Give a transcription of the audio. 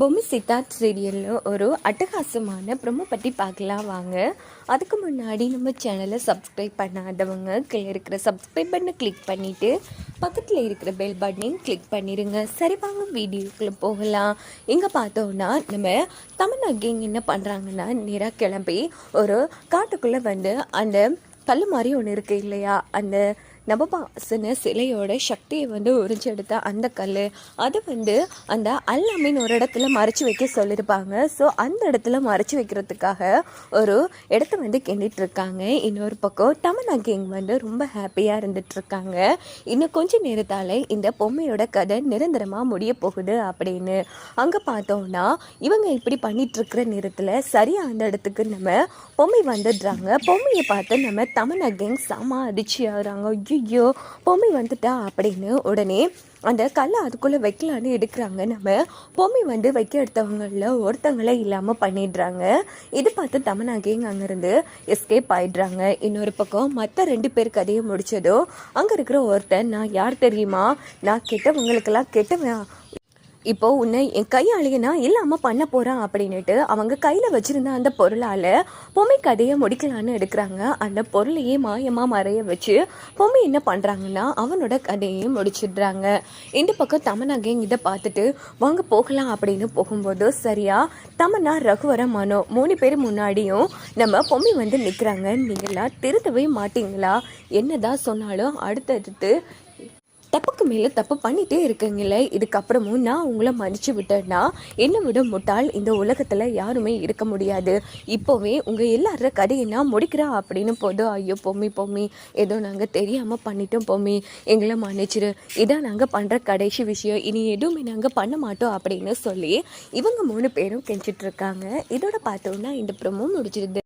பொம்மி சித்தார்த் சீரியலில் ஒரு அட்டகாசமான ப்ரொமோ பற்றி பார்க்கலாம் வாங்க. அதுக்கு முன்னாடி நம்ம சேனலை சப்ஸ்கிரைப் பண்ணாதவங்க கீழே இருக்கிற சப்ஸ்கிரைப் பண்ண கிளிக் பண்ணிவிட்டு பக்கத்தில் இருக்கிற பெல் பட்டனையும் கிளிக் பண்ணிடுங்க சரி வாங்க வீடியோக்குள்ளே போகலாம். இங்கே பார்த்தோன்னா நம்ம தமிழ் அகேங் என்ன பண்ணுறாங்கன்னா நேராக கிளம்பி ஒரு காட்டுக்குள்ளே வந்து அந்த கல் மாதிரி ஒன்று இருக்குது இல்லையா? அந்த நபபாசன சிலையோட சக்தியை வந்து உறிஞ்செடுத்த அந்த கல் அது வந்து அந்த அல்லாமின் ஒரு இடத்துல மறைச்சி வைக்க சொல்லியிருப்பாங்க. ஸோ அந்த இடத்துல மறைச்சி வைக்கிறதுக்காக ஒரு இடத்த வந்து கிண்டிட்டுருக்காங்க. இன்னொரு பக்கம் தமன்னா கிங் வந்து ரொம்ப ஹாப்பியாக இருந்துகிட்ருக்காங்க இன்னும் கொஞ்ச நேரத்தால் இந்த பொம்மையோட கதை நிரந்தரமாக முடிய போகுது அப்படின்னு. அங்கே பார்த்தோம்னா இவங்க இப்படி பண்ணிகிட்ருக்கிற நேரத்தில் சரியாக அந்த இடத்துக்கு நம்ம பொம்மை வந்துடுறாங்க. பொம்மையை பார்த்து நம்ம தமன்னா கேங் செம அதிர்ச்சி ஆகுறாங்க ஐயோ பொம்மை வந்துட்டா அப்படின்னு உடனே அந்த கல்லை அதுக்குள்ளே வைக்கலான்னு எடுக்கிறாங்க. நம்ம பொம்மை வந்து வைக்க எடுத்தவங்களில் ஒருத்தங்களே இல்லாமல் பண்ணிடுறாங்க. இது பார்த்து தமனா கேங் அங்கேருந்து எஸ்கேப் ஆயிடுறாங்க. இன்னொரு பக்கம் மற்ற ரெண்டு பேர் கதையை முடித்ததோ அங்கே இருக்கிற ஒருத்தன் நான் யார் தெரியுமா? நான் கெட்டவங்களுக்கெல்லாம் கெட்டவன். இப்போ உன்னை என் கையாலேயே நான் இல்லாமல் பண்ண போகிறான் அப்படின்னுட்டு அவங்க கையில் வச்சுருந்த அந்த பொருளால் பொம்மை கதையை முடிக்கலான்னு எடுக்கிறாங்க. அந்த பொருளையே மாயமாக மறைய வச்சு பொம்மை என்ன பண்ணுறாங்கன்னா அவனோட கதையை முடிச்சிடுறாங்க. இந்த பக்கம் தமன்னா கேங் இதை பார்த்துட்டு வாங்க போகலாம் அப்படின்னு போகும்போது சரியா தமன்னா ரகுவர மனோ. மூணு பேர் முன்னாடியும் நம்ம பொம்மை வந்து நிற்கிறாங்க நீங்களாம் திருத்தவே மாட்டீங்களா? என்னதான் சொன்னாலும் அடுத்தடுத்து தப்புக்கு மேலே தப்பு பண்ணிகிட்டே இருக்கீங்களே இதுக்கப்புறமும் நான் உங்களை மன்னிச்சு விட்டேன்னா என்னை விட முட்டாள் இந்த உலகத்தில் யாருமே இருக்க முடியாது. இப்போவே உங்கள் எல்லார கதையை நான் முடிக்கிறா அப்படின்னு போதும் ஐயோ பொம்மி பொம்மி ஏதோ நாங்கள் தெரியாமல் பண்ணிட்டோம் பொம்மி எங்களை மன்னிச்சிரு. இதான் நாங்கள் பண்ணுற கடைசி விஷயம். இனி எதுவுமே நாங்கள் பண்ண மாட்டோம் அப்படின்னு சொல்லி இவங்க மூணு பேரும் கெஞ்சிட்ருக்காங்க இதோட பார்த்தோன்னா இந்த ப்ரமோ முடிச்சிருது